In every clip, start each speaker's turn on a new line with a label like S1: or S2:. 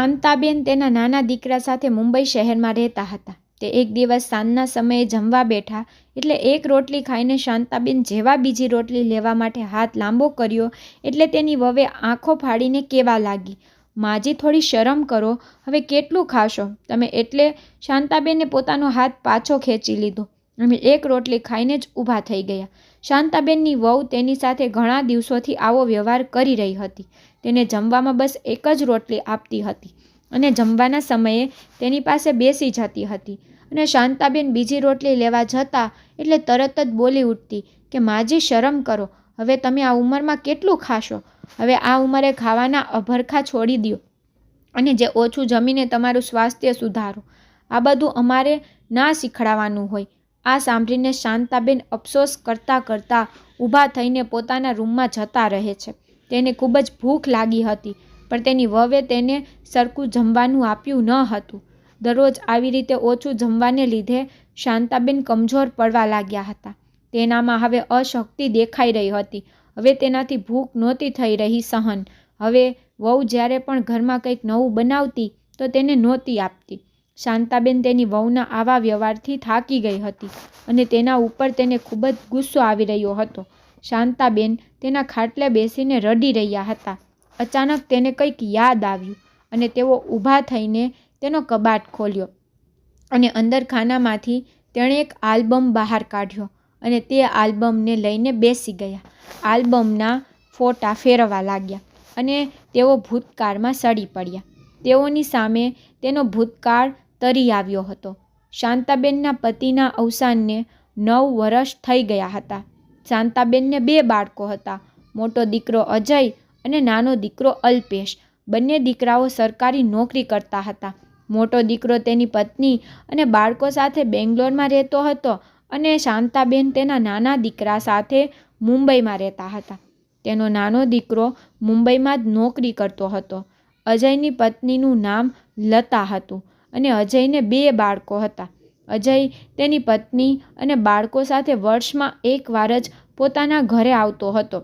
S1: શાંતાબેન તેના નાના દીકરા સાથે મુંબઈ શહેરમાં રહેતા હતા. તે એક દિવસ સાંજના સમયે જમવા બેઠા એટલે એક રોટલી ખાઈને શાંતાબેન જેવા બીજી રોટલી લેવા માટે હાથ લાંબો કર્યો એટલે તેની વવે આંખો ફાડીને કહેવા લાગી, માજી થોડી શરમ કરો, હવે કેટલું ખાશો? તમે એટલે શાંતાબેને પોતાનો હાથ પાછો ખેંચી લીધો. અને એક રોટલી ખાઈને જ ઊભા થઈ ગયા. શાંતાબેનની વહુ તેની સાથે ઘણા દિવસોથી આવો વ્યવહાર કરી રહી હતી. તેને જમવામાં બસ એક જ રોટલી આપતી હતી. અને જમવાના સમયે તેની પાસે બેસી જતી હતી. અને શાંતાબેન બીજી રોટલી લેવા જતા એટલે તરત જ બોલી ઉઠતી કે, માજી, શરમ કરો. હવે તમે આ ઉંમરમાં કેટલું ખાશો? હવે આ ઉંમરે ખાવાના અભરખા છોડી દો અને જે ઓછું જમીને તમારું સ્વાસ્થ્ય સુધારો. આ બધું અમારે ના શીખડાવવાનું હોય. આ સાંભળીને શાંતાબેન અફસોસ કરતાં કરતાં ઊભા થઈને પોતાના રૂમમાં જતા રહે છે. તેને ખૂબ જ ભૂખ લાગી હતી, પણ તેની વવે તેને સરખું જમવાનું આપ્યું ન હતું. દરરોજ આવી રીતે ઓછું જમવાને લીધે શાંતાબેન કમજોર પડવા લાગ્યા હતા. તેનામાં હવે અશક્તિ દેખાઈ રહી હતી. હવે તેનાથી ભૂખ નહોતી થઈ રહી સહન. હવે વહુ જ્યારે પણ ઘરમાં કંઈક નવું બનાવતી, તો તેને નહોતી આપતી. શાંતાબેન તેની વહુના આવા વ્યવહારથી થાકી ગઈ હતી અને તેના ઉપર તેને ખૂબ જ ગુસ્સો આવી રહ્યો હતો. શાંતાબેન તેના ખાટલે બેસીને રડી રહ્યા હતા. અચાનક તેને કંઈક યાદ આવ્યું અને તેઓ ઊભા થઈને તેનો કબાટ ખોલ્યો અને અંદર ખાનામાંથી તેણે એક આલ્બમ બહાર કાઢ્યો અને તે આલ્બમને લઈને બેસી ગયા. આલ્બમના ફોટા ફેરવા લાગ્યા અને તેઓ ભૂતકાળમાં સડી પડ્યા. તેઓની સામે તેનો ભૂતકાળ તરી આવ્યો હતો. શાંતાબેનના પતિના અવસાનને નવ વર્ષ થઈ ગયા હતા. શાંતાબેનને બે બાળકો હતા. મોટો દીકરો અજય અને નાનો દીકરો અલ્પેશ. બંને દીકરાઓ સરકારી નોકરી કરતા હતા. મોટો દીકરો તેની પત્ની અને બાળકો સાથે બેંગ્લોરમાં રહેતો હતો અને શાંતાબેન તેના નાના દીકરા સાથે મુંબઈમાં રહેતા હતા. તેનો નાનો દીકરો મુંબઈમાં જ નોકરી કરતો હતો. અજયની પત્નીનું નામ લતા હતું અને અજયને બે બાળકો હતા. અજય તેની પત્ની અને બાળકો સાથે વર્ષમાં એકવાર જ પોતાના ઘરે આવતો હતો.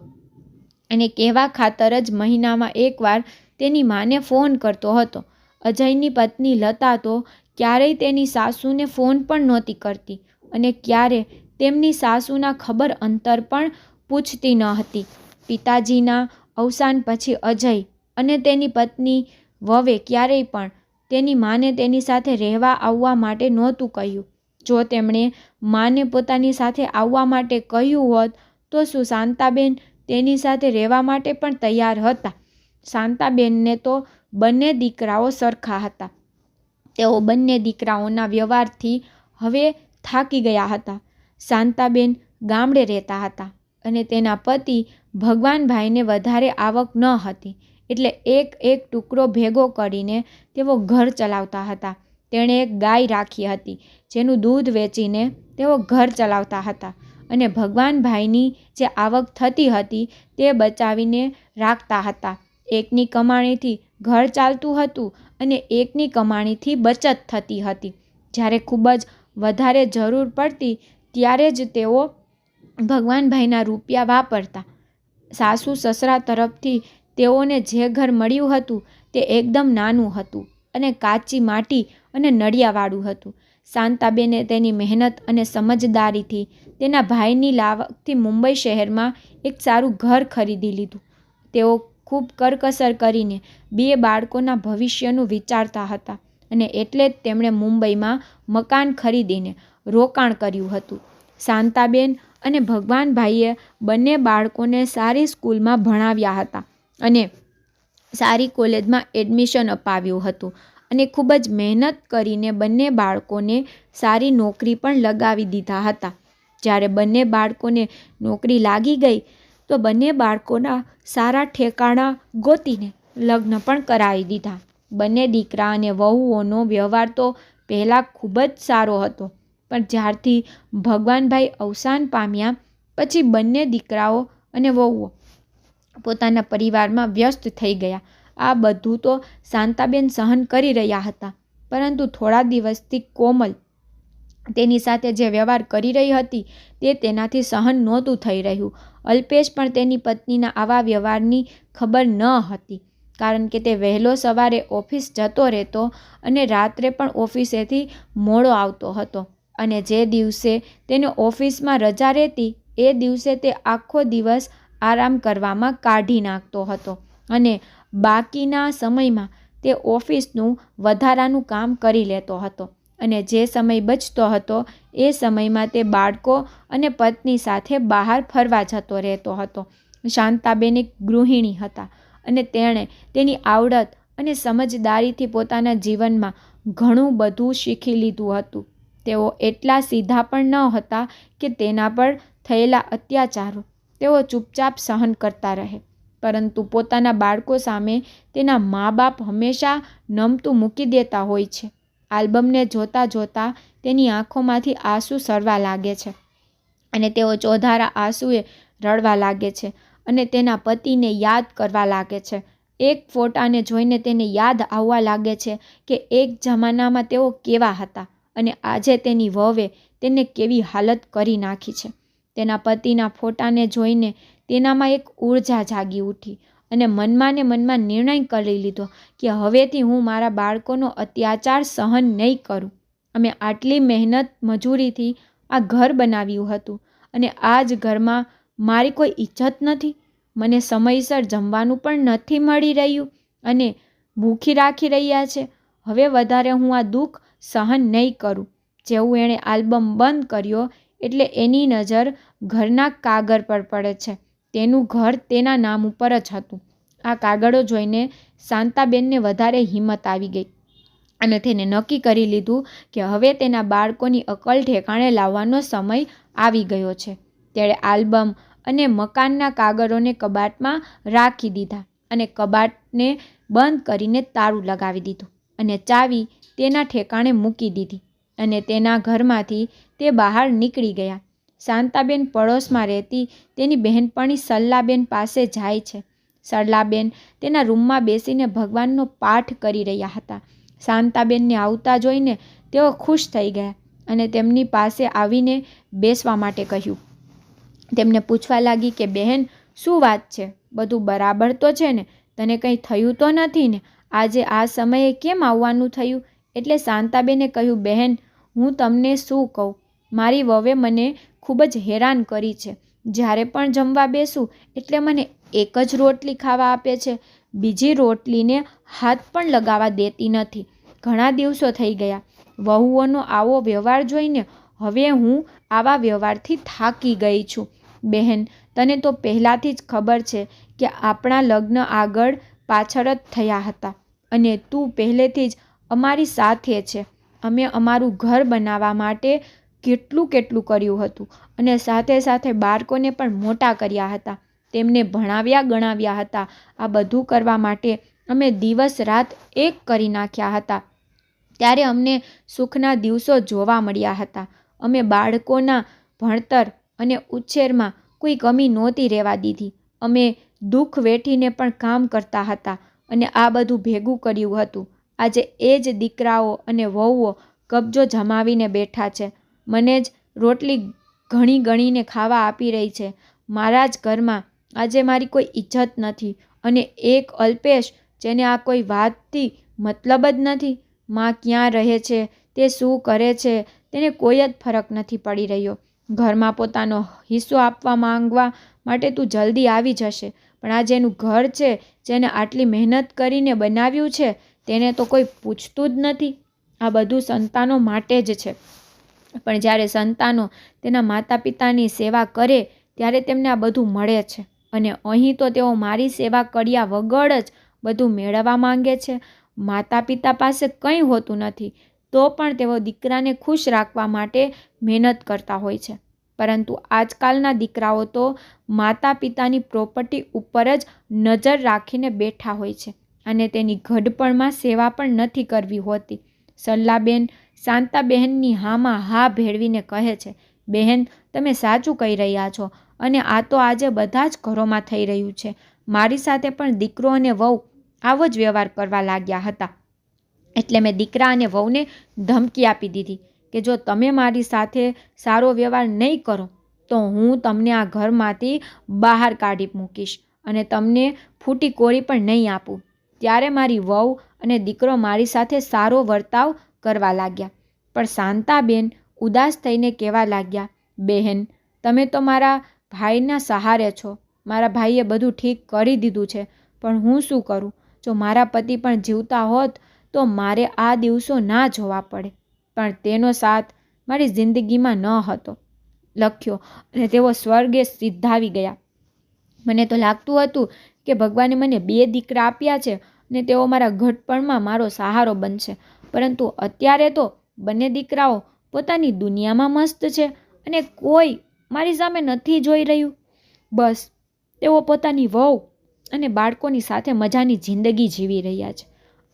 S1: અને કહેવા ખાતર જ મહિનામાં એકવાર તેની માને ફોન કરતો હતો. અજયની પત્ની લતા તો ક્યારેય તેની સાસુને ફોન પણ નહોતી કરતી અને ક્યારે તેમની સાસુના ખબર અંતર પણ પૂછતી ન હતી. પિતાજીના અવસાન પછી અજય અને તેની પત્ની વવે ક્યારેય પણ તેની માને તેની સાથે રહેવા આવવા માટે નહોતું કહ્યું. જો તેમણે માને પોતાની સાથે આવવા માટે કહ્યું હોત, તો શું શાંતાબેન તેની સાથે રહેવા માટે પણ તૈયાર હતા. શાંતાબેનને તો બંને દીકરાઓ સરખા હતા. તેઓ બંને દીકરાઓના વ્યવહારથી હવે થાકી ગયા હતા. શાંતાબેન ગામડે રહેતા હતા અને તેના પતિ ભગવાનભાઈને વધારે આવક ન હતી. એટલે એક એક ટુકડો ભેગો કરીને તેઓ ઘર ચલાવતા હતા. તેણે એક ગાય રાખી હતી, જેનું દૂધ વેચીને તેઓ ઘર ચલાવતા હતા અને ભગવાનભાઈની જે આવક થતી હતી તે બચાવીને રાખતા હતા. એકની કમાણીથી ઘર ચાલતું હતું અને એકની કમાણીથી બચત થતી હતી. જ્યારે ખૂબ જ વધારે જરૂર પડતી ત્યારે જ તેઓ ભગવાનભાઈના રૂપિયા વાપરતા. સાસુ સસરા તરફથી તેઓને જે ઘર મળ્યું હતું તે એકદમ નાનું હતું અને કાચી માટી અને નળિયાવાળું હતું. શાંતાબેને તેની મહેનત અને સમજદારીથી તેના ભાઈની લાવકથી મુંબઈ શહેરમાં એક સારું ઘર ખરીદી લીધું. તેઓ ખૂબ કરકસર કરીને બે બાળકોના ભવિષ્યનું વિચારતા હતા અને એટલે જ તેમણે મુંબઈમાં મકાન ખરીદીને રોકાણ કર્યું હતું. શાંતાબેન અને ભગવાનભાઈએ બંને બાળકોને સારી સ્કૂલમાં ભણાવ્યા હતા. અને સારી કોલેજમાં એડમિશન અપાવ્યું હતું. અને ખૂબ જ મહેનત કરીને બંને બાળકોને સારી નોકરી પણ લગાવી દીધા હતા. જ્યારે બંને બાળકોને નોકરી લાગી ગઈ, તો બંને બાળકોના સારા ઠેકાણા ગોતીને લગ્ન પણ કરાવી દીધા. બંને દીકરા અને વહુઓનો વ્યવહાર તો પહેલાં ખૂબ જ સારો હતો, પણ જ્યારથી ભગવાનભાઈ અવસાન પામ્યા, પછી બંને દીકરાઓ અને વહુઓ પોતાના પરિવારમાં વ્યસ્ત થઈ ગયા. આ બધું તો શાંતાબેન સહન કરી રહ્યા હતા, પરંતુ થોડા દિવસથી કોમલ તેની સાથે જે વ્યવહાર કરી રહી હતી તે તેનાથી સહન નહોતું થઈ રહ્યું. અલ્પેશ પણ તેની પત્નીના આવા વ્યવહારની ખબર ન હતી, કારણ કે તે વહેલો સવારે ઓફિસ જતો રહેતો અને રાત્રે પણ ઓફિસેથી મોડો આવતો હતો અને જે દિવસે તેને ઓફિસમાં રજા રહેતી, એ દિવસે તે આખો દિવસ આરામ કરવામાં કાઢી નાખતો હતો. અને બાકીના સમયમાં તે ઓફિસનું વધારાનું કામ કરી લેતો હતો. અને જે સમય બચતો હતો, એ સમયમાં તે બાળકો અને પત્ની સાથે બહાર ફરવા જતો રહેતો હતો. શાંતાબેન એક ગૃહિણી હતા અને તેણે તેની આવડત અને સમજદારીથી પોતાના જીવનમાં ઘણું બધું શીખી લીધું હતું. તેઓ એટલા સીધા પણ ન હતા કે તેના પર થયેલા અત્યાચારો તેઓ ચૂપચાપ સહન કરતા રહે. પરંતુ પોતાના બાળકો સામે તેના મા બાપ હંમેશા નમતું મૂકી દેતા હોય છે. આલ્બમને જોતાં જોતાં તેની આંખોમાંથી આંસુ સરવા લાગે છે અને તેઓ ચોધારા આંસુએ રડવા લાગે છે અને તેના પતિને યાદ કરવા લાગે છે. એક ફોટાને જોઈને તેને યાદ આવવા લાગે છે કે એક જમાનામાં તેઓ કેવા હતા અને આજે તેની વહવે તેને કેવી હાલત કરી નાખી છે. તેના પતિના ફોટાને જોઈને તેનામાં એક ઊર્જા જાગી ઉઠી અને મનમાં ને મનમાં નિર્ણય કરી લીધો કે હવેથી હું મારા બાળકોનો અત્યાચાર સહન નહીં કરું. અમે આટલી મહેનત મજૂરીથી આ ઘર બનાવ્યું હતું અને આ જ ઘરમાં મારી કોઈ ઇજ્જત નથી. મને સમયસર જમવાનું પણ નથી મળી રહ્યું અને ભૂખી રાખી રહ્યા છે. હવે વધારે હું આ દુઃખ સહન નહીં કરું. જેવું એણે આલ્બમ બંધ કર્યો એટલે એની નજર ઘરના કાગળ પર પડે છે. તેનું ઘર તેના નામ ઉપર જ હતું. આ કાગળો જોઈને શાંતાબેનને વધારે હિંમત આવી ગઈ અને તેને નક્કી કરી લીધું કે હવે તેના બાળકોની અકલ ઠેકાણે લાવવાનો સમય આવી ગયો છે. તેણે આલ્બમ અને મકાનના કાગળોને કબાટમાં રાખી દીધા અને કબાટને બંધ કરીને તાળું લગાવી દીધું અને ચાવી તેના ઠેકાણે મૂકી દીધી અને તેના ઘરમાંથી તે બહાર નીકળી ગયા. શાંતાબેન પડોશમાં રહેતી તેની બહેનપણી સરલાબેન પાસે જાય છે. સરલાબેન તેના રૂમમાં બેસીને ભગવાનનો પાઠ કરી રહ્યા હતા. શાંતાબેનને આવતા જોઈને તેઓ ખુશ થઈ ગયા અને તેમની પાસે આવીને બેસવા માટે કહ્યું. તેમને પૂછવા લાગી કે, બહેન, શું વાત છે? બધું બરાબર તો છે ને? તને કંઈ થયું તો નથી ને? આજે આ સમયે કેમ આવવાનું થયું? એટલે શાંતાબેને કહ્યું, બહેન, હું તમને શું કહું? મારી વવે મને ખૂબ જ હેરાન કરી છે. જ્યારે પણ જમવા બેસું, એટલે મને એક જ રોટલી ખાવા આપે છે. બીજી રોટલીને હાથ પણ લગાવવા દેતી નથી. ઘણા દિવસો થઈ ગયા. વહુઓનો આવો વ્યવહાર જોઈને હવે હું આવા વ્યવહારથી થાકી ગઈ છું. બહેન, તને તો પહેલાંથી જ ખબર છે કે આપણા લગ્ન આગળ પાછળ જ થયા હતા અને તું પહેલેથી જ અમારી સાથે છે. અમે અમારું ઘર બનાવવા માટે કેટલું કેટલું કર્યું હતું અને સાથે સાથે બાળકોને પણ મોટા કર્યા હતા. તેમને ભણાવ્યા ગણાવ્યા હતા. આ બધું કરવા માટે અમે દિવસ રાત એક કરી નાખ્યા હતા. ત્યારે અમને સુખના દિવસો જોવા મળ્યા હતા. અમે બાળકોના ભણતર અને ઉછેરમાં કોઈ કમી નહોતી રહેવા દીધી. અમે દુઃખ વેઠીને પણ કામ કરતા હતા અને આ બધું ભેગું કર્યું હતું. આજે એ જ દીકરાઓ અને વહુઓ કબજો જમાવીને બેઠા છે. મને જ રોટલી ઘણી ગણીને ખાવા આપી રહી છે. મારા જ ઘરમાં આજે મારી કોઈ ઇજ્જત નથી અને એક અલ્પેશ જેને આ કોઈ વાતથી મતલબ જ નથી, માં ક્યાં રહે છે, તે શું કરે છે, તેને કોઈ જ ફરક નથી પડી રહ્યો. ઘરમાં પોતાનો હિસ્સો આપવા માંગવા માટે તું જલ્દી આવી જશે, પણ આ જેનું ઘર છે, જેને આટલી મહેનત કરીને બનાવ્યું છે, તેને તો કોઈ પૂછતું જ નથી. આ બધું સંતાનો માટે જ છે. પણ જ્યારે સંતાનો તેના માતા પિતાની સેવા કરે ત્યારે તેમને આ બધું મળે છે. અને અહીં તો તેઓ મારી સેવા કર્યા વગર જ બધું મેળવવા માંગે છે. માતા પિતા પાસે કંઈ હોતું નથી, તો પણ તેઓ દીકરાને ખુશ રાખવા માટે મહેનત કરતા હોય છે. પરંતુ આજકાલના દીકરાઓ તો માતા પિતાની પ્રોપર્ટી ઉપર જ નજર રાખીને બેઠા હોય છે અને તેની ઘડપણમાં સેવા પણ નથી કરવી હોતી. સલ્લાબેન શાંતાબહેનની હામાં હા ભેળવીને કહે છે, બહેન, તમે સાચું કહી રહ્યા છો અને આ તો આજે બધા જ ઘરોમાં થઈ રહ્યું છે. મારી સાથે પણ દીકરો અને વહુ આવો જ વ્યવહાર કરવા લાગ્યા હતા. એટલે મેં દીકરા અને વહુને ધમકી આપી દીધી કે જો તમે મારી સાથે સારો વ્યવહાર નહીં કરો, તો હું તમને આ ઘરમાંથી બહાર કાઢી મૂકીશ અને તમને ફૂટી કોરી પણ નહીં આપું. ત્યારે મારી વહુ અને દીકરો મારી સાથે સારો વર્તાવ કરવા લાગ્યા. પણ શાંતાબેન ઉદાસ થઈને કહેવા લાગ્યા, બહેન, તમે તો મારા ભાઈના સહારે છો. મારા ભાઈએ બધું ઠીક કરી દીધું છે. પણ હું શું કરું? જો મારા પતિ પણ જીવતા હોત, તો મારે આ દિવસો ના જોવા પડે. પણ તેનો સાથ મારી જિંદગીમાં ન હતો. લખ્યો અને તેઓ સ્વર્ગે સિદ્ધાવી ગયા. મને તો લાગતું હતું કે ભગવાને મને બે દીકરા આપ્યા છે ને તેઓ મારા ઘટપણમાં મારો સહારો બનશે. પરંતુ અત્યારે તો બંને દીકરાઓ પોતાની દુનિયામાં મસ્ત છે અને કોઈ મારી સામે નથી જોઈ રહ્યું. બસ, તેઓ પોતાની વહુ અને બાળકોની સાથે મજાની જિંદગી જીવી રહ્યા છે.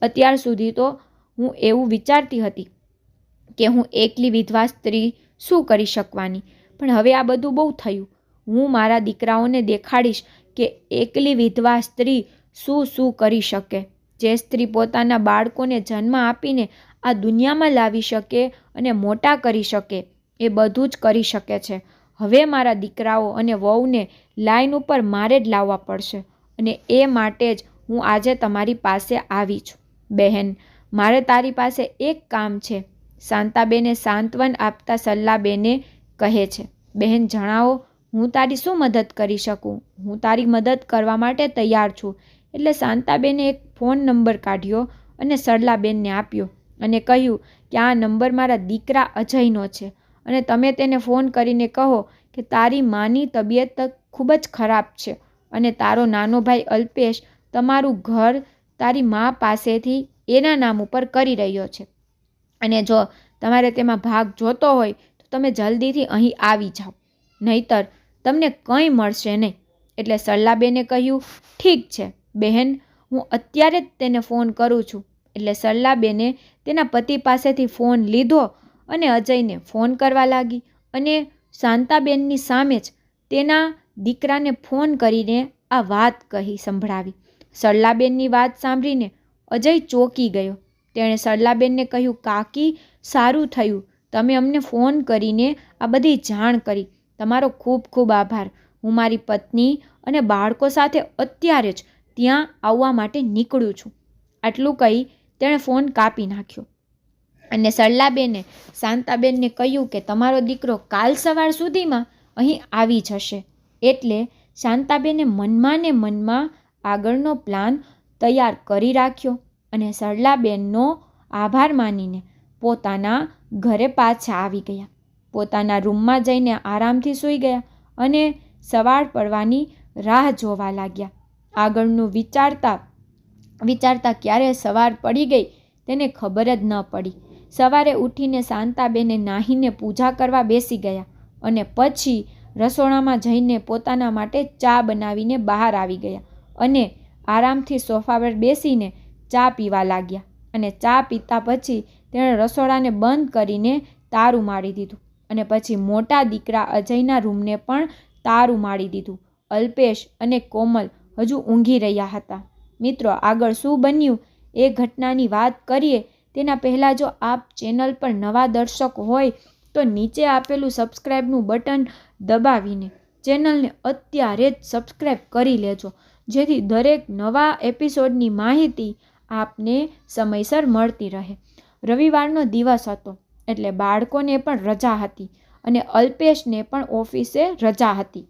S1: અત્યાર સુધી તો હું એવું વિચારતી હતી કે હું એકલી વિધવા સ્ત્રી શું કરી શકવાની, પણ હવે આ બધું બહુ થયું. હું મારા દીકરાઓને દેખાડીશ કે એકલી વિધવા સ્ત્રી શું શું કરી શકે. જે સ્ત્રી પોતાના બાળકોને જન્મ આપીને આ દુનિયામાં લાવી શકે અને મોટા કરી શકે, એ બધું જ કરી શકે છે. હવે મારા દીકરાઓ અને વહુને લાઈન ઉપર મારે જ લાવવા પડશે અને એ માટે જ હું આજે તમારી પાસે આવી છું. બહેન, મારે તારી પાસે એક કામ છે, શાંતાબેને સાંત્વન આપતા સલ્લાબેને કહે છે. બહેન, જણાવો, હું તારી શું મદદ કરી શકું? હું તારી મદદ કરવા માટે તૈયાર છું. એટલે શાંતાબેને એક ફોન નંબર કાઢ્યો અને સરલાબેનને આપ્યો અને કહ્યું કે આ નંબર મારા દીકરા અજયનો છે. અને તમે તેને ફોન કરીને કહો કે તારી માની તબિયત ખૂબ જ ખરાબ છે અને તારો નાનો ભાઈ અલ્પેશ તમારું ઘર તારી મા પાસેથી એના નામ ઉપર કરી રહ્યો છે. અને જો તમારે તેમાં ભાગ જોતો હોય તો તમે જલ્દીથી અહીં આવી જાઓ. નહીતર તમને કંઈ મળશે નહીં. એટલે સરલાબેને કહ્યું, ઠીક છે. બહેન હું અત્યારે જ તેને ફોન કરું છું. એટલે સરલાબેને તેના પતિ પાસેથી ફોન લીધો અને અજયને ફોન કરવા લાગી અને શાંતાબેનની સામે જ તેના દીકરાને ફોન કરીને આ વાત કહી સંભળાવી. સરલાબેનની વાત સાંભળીને અજય ચોંકી ગયો. તેણે સરલાબેનને કહ્યું, કાકી, સારું થયું. તમે અમને ફોન કરીને આ બધી જાણ કરી. તમારો ખૂબ ખૂબ આભાર. હું મારી પત્ની અને બાળકો સાથે અત્યારે જ ત્યાં આવવા માટે નીકળું છું. આટલું કહી તેણે ફોન કાપી નાખ્યો. અને સરલાબેને, શાંતાબેનને કહ્યું કે તમારો દીકરો કાલ સવાર સુધીમાં અહીં આવી જશે. એટલે શાંતાબેને મનમાં ને મનમાં આગળનો પ્લાન તૈયાર કરી રાખ્યો અને સરલાબેનનો આભાર માનીને પોતાના ઘરે પાછા આવી ગયા. પોતાના રૂમમાં જઈને આરામથી સૂઈ ગયા અને સવાર પડવાની રાહ જોવા લાગ્યા. આગળનું વિચારતા વિચારતા ક્યારે સવાર પડી ગઈ તેને ખબર જ ન પડી. સવારે ઉઠીને શાંતાબેને નાહીને પૂજા કરવા બેસી ગયા અને પછી રસોડામાં જઈને પોતાના માટે ચા બનાવીને બહાર આવી ગયા અને આરામથી સોફા પર બેસીને ચા પીવા લાગ્યા અને ચા પીતા પછી તેણે રસોડાને બંધ કરીને તારું મારી દીધું અને પછી મોટા દીકરા અજયના રૂમને પણ તારું મારી દીધું, અલ્પેશ અને કોમલ હજુ ઊંઘી રહ્યા હતા. મિત્રો, આગળ શું બન્યું? એ ઘટનાની વાત કરીએ. તેના પહેલાં જો આપ ચેનલ પર નવા દર્શક હોય, તો નીચે આપેલું સબસ્ક્રાઈબનું બટન દબાવીને ચેનલને અત્યારે જ સબસ્ક્રાઈબ કરી લેજો. જેથી દરેક નવા એપિસોડની માહિતી આપને સમયસર મળતી રહે. રવિવારનો દિવસ હતો, એટલે બાળકોને પણ રજા હતી અને અલ્પેશને પણ ઓફિસે રજા હતી.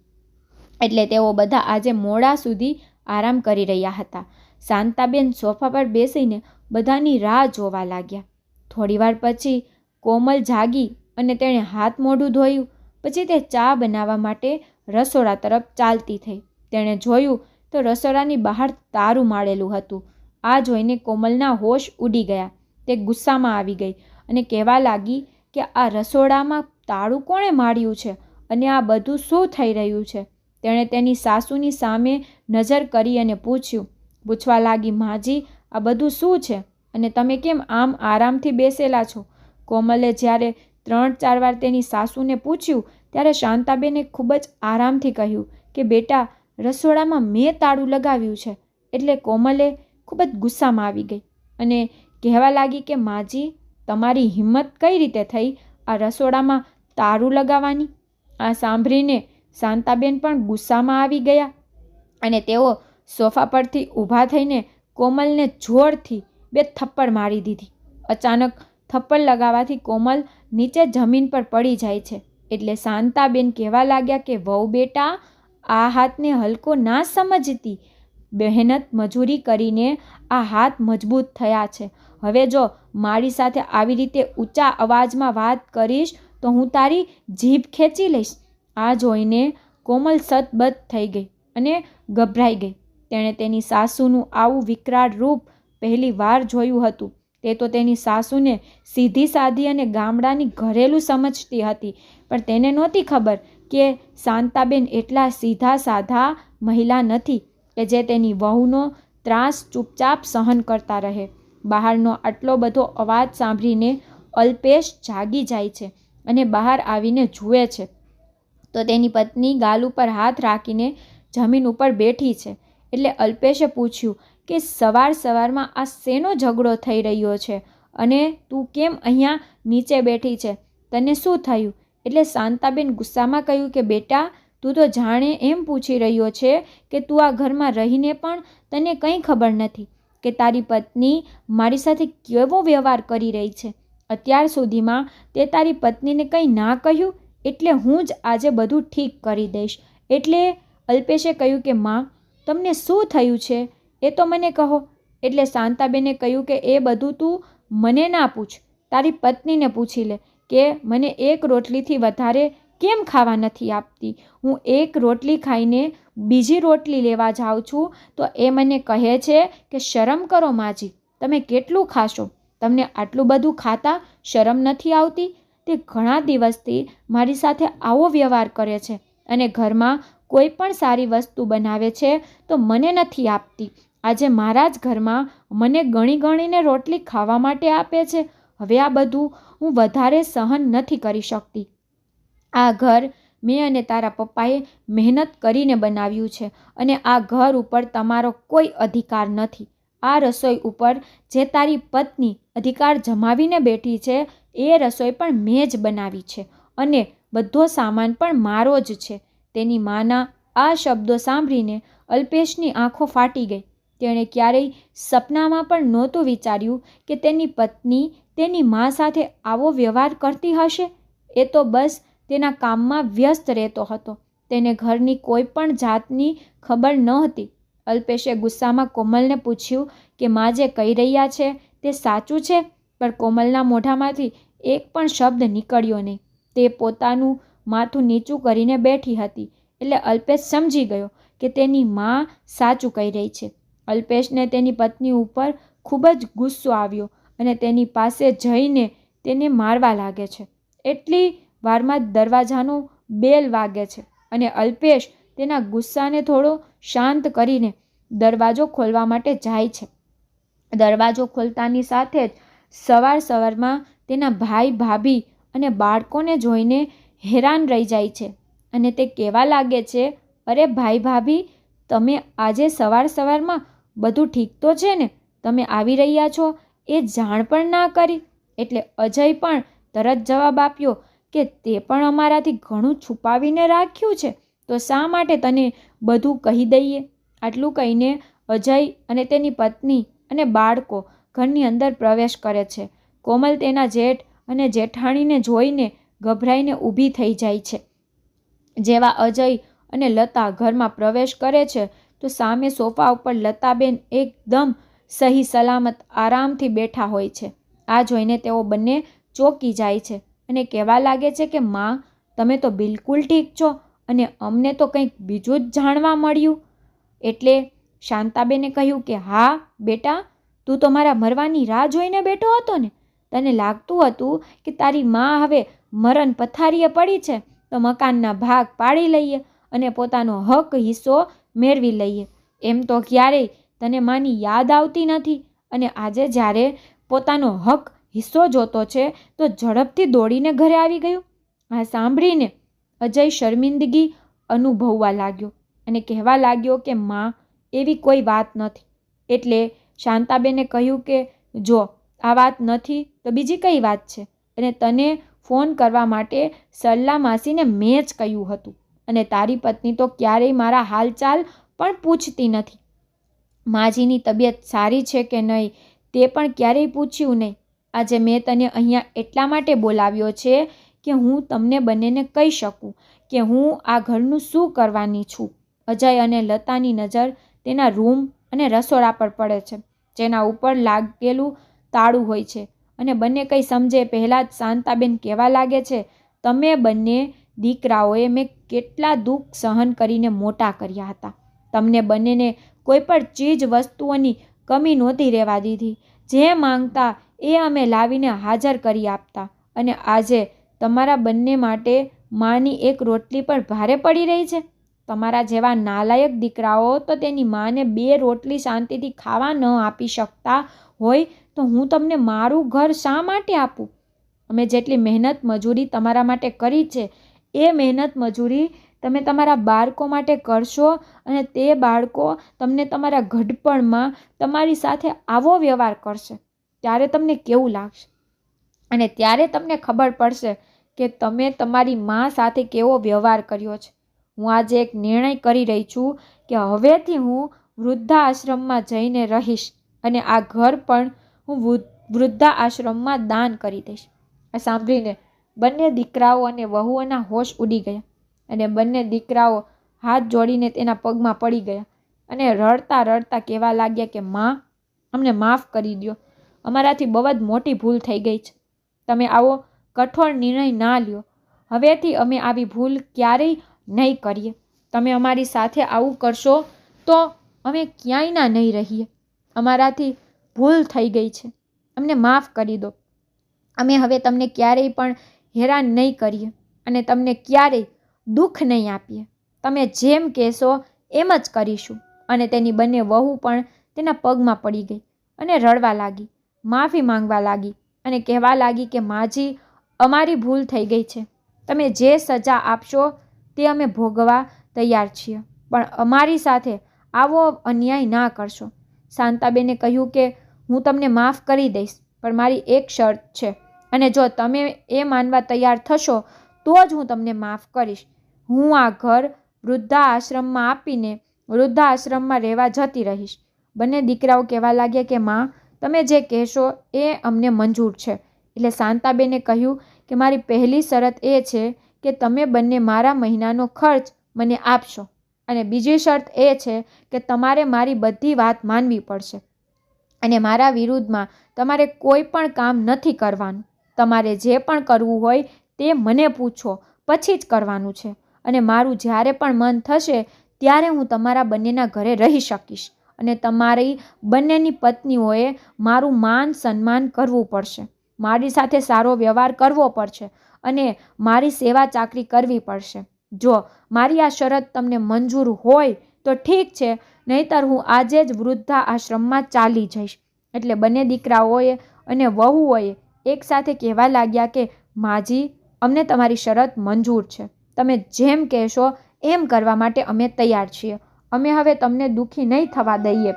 S1: એટલે તેઓ બધા આજે મોડા સુધી આરામ કરી રહ્યા હતા. શાંતાબેન સોફા પર બેસીને બધાની રાહ જોવા લાગ્યા. થોડીવાર પછી કોમલ જાગી અને તેણે હાથ મોઢું ધોયું. પછી તે ચા બનાવવા માટે રસોડા તરફ ચાલતી થઈ. તેણે જોયું તો રસોડાની બહાર તારું માળેલું હતું. આ જોઈને કોમલના હોશ ઉડી ગયા. તે ગુસ્સામાં આવી ગઈ અને કહેવા લાગી કે આ રસોડામાં તાળું કોણે માળ્યું છે? અને આ બધું શું થઈ રહ્યું છે? તેણે તેની સાસુની સામે નજર કરી અને પૂછ્યું, પૂછવા લાગી માજી, આ બધું શું છે? અને તમે કેમ આમ આરામથી બેસેલા છો? કોમલે જ્યારે ત્રણ ચાર વાર તેની સાસુને પૂછ્યું, ત્યારે શાંતાબેને ખૂબ જ આરામથી કહ્યું કે, બેટા, રસોડામાં મેં તાળું લગાવ્યું છે. એટલે કોમલે ખૂબ જ ગુસ્સામાં આવી ગઈ અને કહેવા લાગી કે, માજી, તમારી હિંમત કઈ રીતે થઈ આ રસોડામાં તાળું લગાવવાની? આ સાંભળીને શાંતાબેન પણ ગુસ્સામાં આવી ગયા અને તેઓ સોફા પરથી ઊભા થઈને કોમલને જોરથી બે થપ્પડ મારી દીધી. અચાનક થપ્પડ લગાવવાથી કોમલ નીચે જમીન પર પડી જાય છે. એટલે શાંતાબેન કહેવા લાગ્યા કે, વહુ બેટા, આ હાથને હલકો ના સમજતી. મહેનત મજૂરી કરીને આ હાથ મજબૂત થયા છે. હવે જો મારી સાથે આવી રીતે ઊંચા અવાજમાં વાત કરીશ, તો હું તારી જીભ ખેંચી લઈશ. આ જોઈને કોમલ સતબદ્ધ થઈ ગઈ અને ગભરાઈ ગઈ. તેણે તેની સાસુનું આવું વિકરાળ રૂપ પહેલી વાર જોયું હતું. તે તો તેની સાસુને સીધી સાધી અને ગામડાની ઘરેલું સમજતી હતી, પણ તેને નહોતી ખબર કે શાંતાબેન એટલા સીધા સાધા મહિલા નથી કે જે તેની વહુનો ત્રાસ ચૂપચાપ સહન કરતા રહે. બહારનો આટલો બધો અવાજ સાંભળીને અલ્પેશ જાગી જાય છે અને બહાર આવીને જુએ છે. તો તેની પત્ની ગાલ ઉપર હાથ રાખીને જમીન ઉપર બેઠી છે. એટલે અલ્પેશે પૂછ્યું કે સવાર સવારમાં આ શેનો ઝઘડો થઈ રહ્યો છે? અને તું કેમ અહીંયા નીચે બેઠી છે? તને શું થયું? એટલે શાંતાબેન ગુસ્સામાં કહ્યું કે, બેટા, તું તો જાણે એમ પૂછી રહ્યો છે કે તું આ ઘરમાં રહીને પણ તને કંઈ ખબર નથી કે તારી પત્ની મારી સાથે કેવો વ્યવહાર કરી રહી છે. અત્યાર સુધીમાં તે તારી પત્નીને કંઈ ના કહ્યું? એટલે હું જ આજે બધું ઠીક કરી દઈશ. એટલે અલ્પેશે કહ્યું કે, માં, તમને શું થયું છે? એ તો મને કહો. એટલે શાંતાબેને કહ્યું કે, એ બધું તું મને ના પૂછ. તારી પત્નીને પૂછી લે કે, મને એક રોટલીથી વધારે કેમ ખાવા નથી આપતી? હું એક રોટલી ખાઈને બીજી રોટલી લેવા જાઉં છું. તો એ મને કહે છે કે, શરમ કરો, માજી. તમે કેટલું ખાશો? તમને આટલું બધું ખાતા શરમ નથી આવતી? તે ઘણા દિવસથી મારી સાથે આવો વ્યવહાર કરે છે અને ઘરમાં કોઈ પણ સારી વસ્તુ બનાવે છે તો મને નથી આપતી. આજે મારા જ ઘરમાં મને ગણી ગણીને રોટલી ખાવા માટે આપે છે. હવે આ બધું હું વધારે સહન નથી કરી શકતી. આ ઘર મેં અને તારા પપ્પાએ મહેનત કરીને બનાવ્યું છે અને આ ઘર ઉપર તમારો કોઈ અધિકાર નથી. આ રસોઈ ઉપર જે તારી પત્ની અધિકાર જમાવીને બેઠી છે એ રસોઈ પણ મેં જ બનાવી છે અને બધો સામાન પણ મારો જ છે. તેની માના આ શબ્દો સાંભળીને અલ્પેશની આંખો ફાટી ગઈ. તેણે ક્યારેય સપનામાં પણ નહોતું વિચાર્યું કે તેની પત્ની તેની મા સાથે આવો વ્યવહાર કરતી હશે. એ તો બસ તેના કામમાં વ્યસ્ત રહેતો હતો. તેને ઘરની કોઈ પણ જાતની ખબર નહોતી અલ્પેશે ગુસ્સામાં કોમલને પૂછ્યું કે મા જે કહી રહ્યા છે? તે સાચું છે? પણ કોમલના મોઢામાંથી એક પણ શબ્દ નીકળ્યો નહીં. તે પોતાનું માથું નીચું કરીને બેઠી હતી. એટલે અલ્પેશ સમજી ગયો કે તેની મા સાચું કહી રહી છે. અલ્પેશને તેની પત્ની ઉપર ખૂબ જ ગુસ્સો આવ્યો અને તેની પાસે જઈને તેને મારવા લાગે છે. એટલી વારમાં દરવાજાનો બેલ વાગે છે અને અલ્પેશ તેના ગુસ્સાને થોડો શાંત કરીને દરવાજો ખોલવા માટે જાય છે. દરવાજો ખોલતાની સાથે જ સવાર સવારમાં તેના ભાઈ, ભાભી અને બાળકોને જોઈને હેરાન રહી જાય છે અને તે કહેવા લાગે છે, અરે ભાઈ, ભાભી, તમે આજે સવાર સવારમાં બધું ઠીક તો છે ને? તમે આવી રહ્યા છો? એ જાણ પણ ના કરી. એટલે અજય પણ તરત જવાબ આપ્યો કે, તે પણ અમારાથી ઘણું છુપાવીને રાખ્યું છે, તો શા માટે તને બધું કહી દઈએ? આટલું કહીને અજય અને તેની પત્ની અને બાળકો ઘરની અંદર પ્રવેશ કરે છે. કોમલ તેના જેઠ અને જેઠાણીને જોઈને ગભરાઈને ઊભી થઈ જાય છે. જેવા અજય અને લતા ઘરમાં પ્રવેશ કરે છે, તો સામે સોફા ઉપર લતાબેન એકદમ સહી સલામત આરામથી બેઠા હોય છે. આ જોઈને તેઓ બંને ચોંકી જાય છે અને કહેવા લાગે છે કે, માં, તમે તો બિલકુલ ઠીક છો અને અમને તો કંઈક બીજું જ જાણવા મળ્યું. એટલે શાંતાબેને કહ્યું કે, હા, બેટા તું તો મારા મરવાની રાહ જોઈને બેઠો હતો ને? તને લાગતું હતું કે તારી માં હવે મરણ પથારીએ પડી છે, તો મકાનના ભાગ પાડી લઈએ અને પોતાનો હક, હિસ્સો મેળવી લઈએ. એમ તો ક્યારેય તને માની યાદ આવતી નથી અને આજે જ્યારે પોતાનો હક, હિસ્સો જોતો છે, તો ઝડપથી દોડીને ઘરે આવી ગયું. આ સાંભળીને અજય શર્મિંદગી અનુભવવા લાગ્યો અને કહેવા લાગ્યો કે માં, એવી કોઈ વાત નથી. એટલે શાંતાબેને કહ્યું કે, જો, આ વાત નથી, તો બીજી કઈ વાત છે? અને તને ફોન કરવા માટે સરલા માસીને મેં જ કહ્યું હતું. અને તારી પત્ની તો ક્યારેય મારા હાલચાલ પણ પૂછતી નથી. માજીની તબિયત સારી છે કે નહીં, તે પણ ક્યારેય પૂછ્યું નહીં. આજે મેં તને અહીંયા એટલા માટે બોલાવ્યો છે કે હું તમને બંનેને કહી શકું કે હું આ ઘરનું શું કરવાની છું. અજય અને લતાની નજર તેના રૂમ અને રસોડા પર પડે છે. જેના ઉપર લાગેલું તાળું હોય છે. અને બંને કંઈ સમજે પહેલાં જ શાંતાબેન કહેવા લાગે છે, તમે બંને દીકરાઓએ મેં કેટલા દુઃખ સહન કરીને મોટા કર્યા હતા. તમને બંનેને કોઈ પણ ચીજ વસ્તુઓની કમી નહોતી રહેવા દીધી. જે માંગતા એ અમે લાવીને હાજર કરી આપતા. અને આજે તમારા બંને માટે માની એક રોટલી પણ ભારે પડી રહી છે. તમારા જેવા નાલાયક દીકરાઓ તો તેની માને બે રોટલી શાંતિથી ખાવા ન આપી શકતા હોય તો હું તમને મારું ઘર શા માટે આપું? અમે જેટલી મહેનત મજૂરી તમારા માટે કરી છે, એ મહેનત મજૂરી તમે તમારા બાળકો માટે કરશો અને તે બાળકો તમને તમારા ઘડપણમાં તમારી સાથે આવો વ્યવહાર કરશે. ત્યારે તમને કેવું લાગશે? અને ત્યારે તમને ખબર પડશે કે તમે તમારી મા સાથે કેવો વ્યવહાર કર્યો છે. હું આજે એક નિર્ણય કરી રહી છું કે હવેથી હું વૃદ્ધાશ્રમમાં જઈને રહીશ અને આ ઘર પણ હું વૃદ્ધા આશ્રમમાં દાન કરી દઈશ. આ સાંભળીને બંને દીકરાઓ અને વહુઓના હોશ ઉડી ગયા અને બંને દીકરાઓ હાથ જોડીને તેના પગમાં પડી ગયા અને રડતા રડતા કહેવા લાગ્યા કે, માં, અમને માફ કરી દો અમારાથી બહુ જ મોટી ભૂલ થઈ ગઈ છે. તમે આવો કઠોર નિર્ણય ના લ્યો. હવેથી અમે આવી ભૂલ ક્યારેય નહીં કરીએ. તમે અમારી સાથે આવું કરશો તો અમે ક્યાંય ના નહીં રહીએ. અમારાથી ભૂલ થઈ ગઈ છે. અમને માફ કરી દો. અમે હવે તમને ક્યારેય પણ હેરાન નહીં કરીએ અને તમને ક્યારેય દુઃખ નહીં આપીએ. તમે જેમ કહેશો એમ જ કરીશું. અને તેની બંને વહુ પણ તેના પગમાં પડી ગઈ અને રડવા લાગી, માફી માંગવા લાગી અને કહેવા લાગી કે, માજી, અમારી ભૂલ થઈ ગઈ છે. તમે જે સજા આપશો તે અમે ભોગવા તૈયાર છીએ. પણ અમારી સાથે આવો અન્યાય ના કરશો. શાંતાબેને કહ્યું કે, હું તમને માફ કરી દઈશ, પણ મારી એક શરત છે. અને જો તમે એ માનવા તૈયાર થશો, તો જ હું તમને માફ કરીશ. હું આ ઘર વૃદ્ધા આશ્રમમાં આપીને વૃદ્ધા આશ્રમમાં રહેવા જતી રહીશ. બંને દીકરાઓ કહેવા લાગ્યા કે, માં, તમે જે કહેશો એ અમને મંજૂર છે. એટલે શાંતાબેને કહ્યું કે, મારી પહેલી શરત એ છે કે તમે બંને મારા મહિનાનો ખર્ચ મને આપશો. અને બીજી શરત એ છે કે તમારે મારી બધી વાત માનવી પડશે. અને મારા વિરુદ્ધમાં તમારે કોઈ પણ કામ નથી કરવાનું. તમારે જે પણ કરવું હોય તે મને પૂછો, પછી જ કરવાનું છે. અને મારું જ્યારે પણ મન થશે ત્યારે હું તમારા બંનેના ઘરે રહી શકીશ. અને તમારી બંનેની પત્નીઓએ મારું માન સન્માન કરવું પડશે. મારી સાથે સારો વ્યવહાર કરવો પડશે. અને મારી સેવા ચાકરી કરવી પડશે. જો મારી આ શરત તમને મંજૂર હોય તો ઠીક છે, નહીંતર હું આજે જ વૃદ્ધા આશ્રમમાં ચાલી જઈશ. એટલે બંને દીકરાઓએ અને વહુઓએ એકસાથે કહેવા લાગ્યા કે, માજી, અમને તમારી શરત મંજૂર છે. તમે જેમ કહેશો એમ કરવા માટે અમે તૈયાર છીએ. અમે હવે તમને દુઃખી નહીં થવા દઈએ.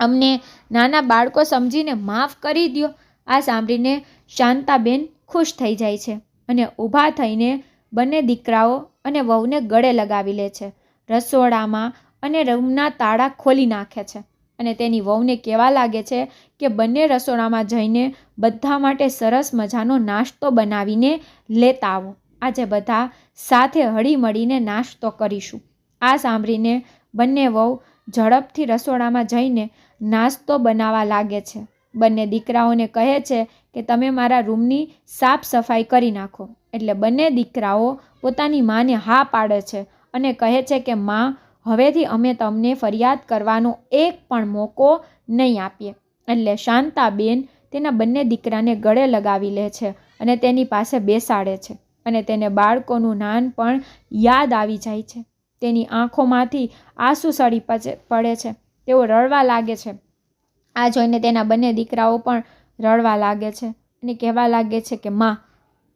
S1: અમને નાના બાળકો સમજીને માફ કરી દો આ સાંભળીને શાંતાબેન ખુશ થઈ જાય છે. અને ઊભા થઈને બંને દીકરાઓ અને વહુને ગળે લગાવી લે છે. રસોડામાં અને રૂમના તાળા ખોલી નાખે છે અને તેની વહુને કહેવા લાગે છે કે બંને રસોડામાં જઈને બધા માટે સરસ મજાનો નાસ્તો બનાવીને લેતા આવો. આજે બધા સાથે હળીમળીને નાસ્તો કરીશું. આ સાંભળીને બંને વહુ ઝડપથી રસોડામાં જઈને નાસ્તો બનાવવા લાગે છે. બંને દીકરાઓને કહે છે કે તમે મારા રૂમની સાફ સફાઈ કરી નાખો. એટલે બંને દીકરાઓ પોતાની માને હા પાડે છે અને કહે છે કે, માં, હવેથી અમે તમને ફરિયાદ કરવાનો એક પણ મોકો નહીં આપીએ. એટલે શાંતાબેન તેના બંને દીકરાને ગળે લગાવી લે છે અને તેની પાસે બેસાડે છે અને તેને બાળકોનું નાનપણ યાદ આવી જાય છે. તેની આંખોમાંથી આંસુ સળી પડે છે. તેઓ રડવા લાગે છે. આ જોઈને તેના બંને દીકરાઓ પણ રડવા લાગે છે અને કહેવા લાગે છે કે, માં,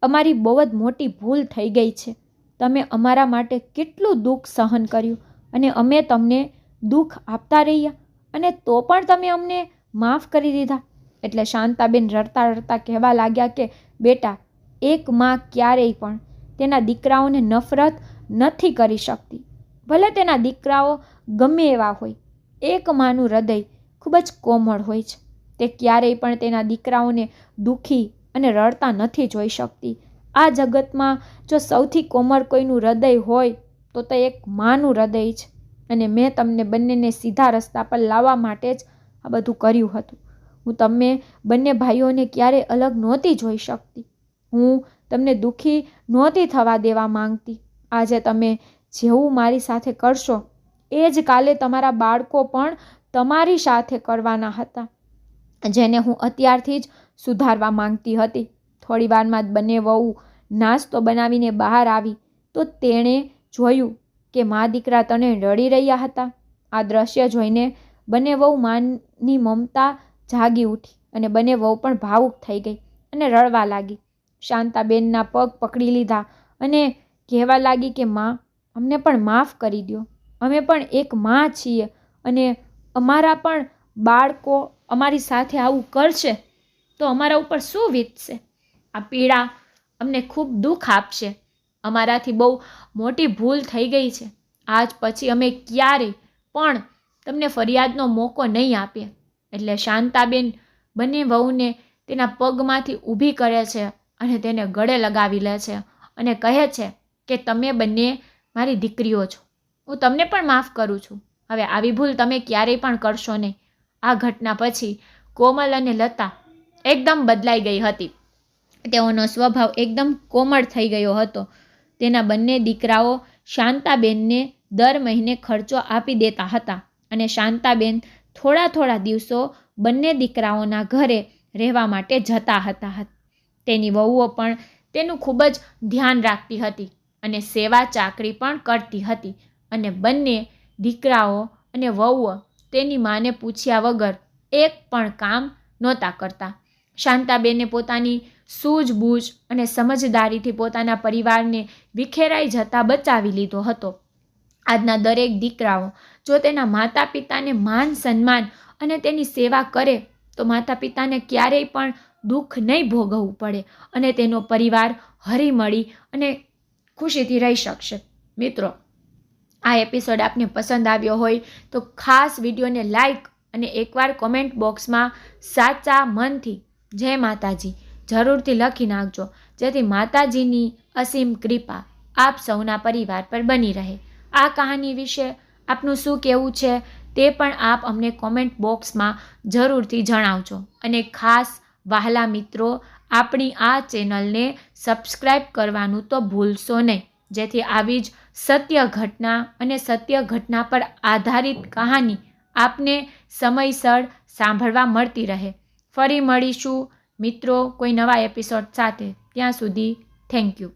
S1: અમારી બહુ જ મોટી ભૂલ થઈ ગઈ છે. તમે અમારા માટે કેટલું દુઃખ સહન કર્યું અને અમે તમને દુઃખ આપતા રહ્યા અને તો પણ તમે અમને માફ કરી દીધા. એટલે શાંતાબેન રડતા રડતા કહેવા લાગ્યા કે, બેટા, એક માં ક્યારેય પણ તેના દીકરાઓને નફરત નથી કરી શકતી. ભલે તેના દીકરાઓ ગમે એવા હોય, એક માનું હૃદય ખૂબ જ કોમળ હોય છે. તે ક્યારેય પણ તેના દીકરાઓને દુઃખી અને રડતા નથી જોઈ શકતી. આ જગતમાં જો સૌથી કોમળ કોઈનું હૃદય હોય, તો તે એક માનું હૃદય છે. અને મેં તમને બંનેને સીધા રસ્તા પર લાવવા માટે જ આ બધું કર્યું હતું. હું તમે બંને ભાઈઓને ક્યારેય અલગ નહોતી જોઈ શકતી. હું તમને દુઃખી નહોતી થવા દેવા માંગતી. આજે તમે જેવું મારી સાથે કરશો, એ જ કાલે તમારા બાળકો પણ તમારી સાથે કરવાના હતા, જેને હું અત્યારથી જ સુધારવા માંગતી હતી. થોડી વારમાં બંને વહુ નાસ્તો બનાવીને બહાર આવી તો તેણે જોયું કે મા દીકરા તને રડી રહ્યા હતા. આ દ્રશ્ય જોઈને બંને વહુ માની મમતા જાગી ઉઠી અને બંને વહુ પણ ભાવુક થઈ ગઈ અને રડવા લાગી. શાંતાબેનના પગ પકડી લીધા અને કહેવા લાગી કે, માં, અમને પણ માફ કરી દો અમે પણ એક માં છીએ અને અમારા પણ બાળકો અમારી સાથે આવું કરશે, તો અમારા ઉપર શું વીતશે? આ પીડા અમને ખૂબ દુઃખ આપશે. અમારાથી બહુ મોટી ભૂલ થઈ ગઈ છે. આજ પછી અમે ક્યારેય પણ તમને ફરિયાદનો મોકો નહીં આપીએ. એટલે શાંતાબેન બંને વહુને તેના પગમાંથી ઊભી કરે છે અને તેને ગળે લગાવી લે છે અને કહે છે કે તમે બંને મારી દીકરીઓ છો. હું તમને પણ માફ કરું છું. હવે આવી ભૂલ તમે ક્યારેય પણ કરશો નહીં. આ ઘટના પછી કોમલ અને લતા એકદમ બદલાઈ ગઈ હતી. તેઓનો સ્વભાવ એકદમ કોમળ થઈ ગયો હતો. તેના બંને દીકરાઓ શાંતાબેનને દર મહિને ખર્ચો આપી દેતા હતા અને શાંતાબેન થોડા થોડા દિવસો બંને દીકરાઓના ઘરે રહેવા માટે જતા હતા. તેની વહુઓ પણ તેનું ખૂબ જ ધ્યાન રાખતી હતી અને સેવા ચાકરી પણ કરતી હતી અને બંને દીકરાઓ અને વહુઓ તેની માને પૂછ્યા વગર એક પણ કામ નહોતા કરતા. શાંતાબેને પોતાની સૂઝબૂઝ અને સમજદારીથી પોતાના પરિવારને વિખેરાઈ જતા બચાવી લીધો હતો. આજના દરેક દીકરાઓ જો તેના માતા પિતાને માન સન્માન અને તેની સેવા કરે, તો માતા પિતાને ક્યારેય પણ દુઃખ નહીં ભોગવવું પડે અને તેનો પરિવાર હળીમળી અને ખુશીથી રહી શકશે. મિત્રો આ એપિસોડ આપને પસંદ આવ્યો હોય તો ખાસ વિડીયોને લાઈક અને એકવાર કોમેન્ટ બોક્સમાં સાચા મનથી જય માતાજી જરૂરથી લખી નાખજો, જેથી માતાજીની અસીમ કૃપા આપ સૌના પરિવાર પર બની રહે. આ કહાની વિશે આપનું શું કહેવું છે તે પણ આપ અમને કોમેન્ટ બોક્સમાં જરૂરથી જણાવજો. અને ખાસ વહાલા મિત્રો, આપણી આ ચેનલને સબસ્ક્રાઈબ કરવાનું તો ભૂલશો નહીં. જેથી આવી જ સત્ય ઘટના અને સત્ય ઘટના પર આધારિત કહાની આપને સમયસર સાંભળવા મળતી રહે. ફરી મળીશું મિત્રો કોઈ નવા એપિસોડ સાથે. ત્યાં સુધી થેન્ક યુ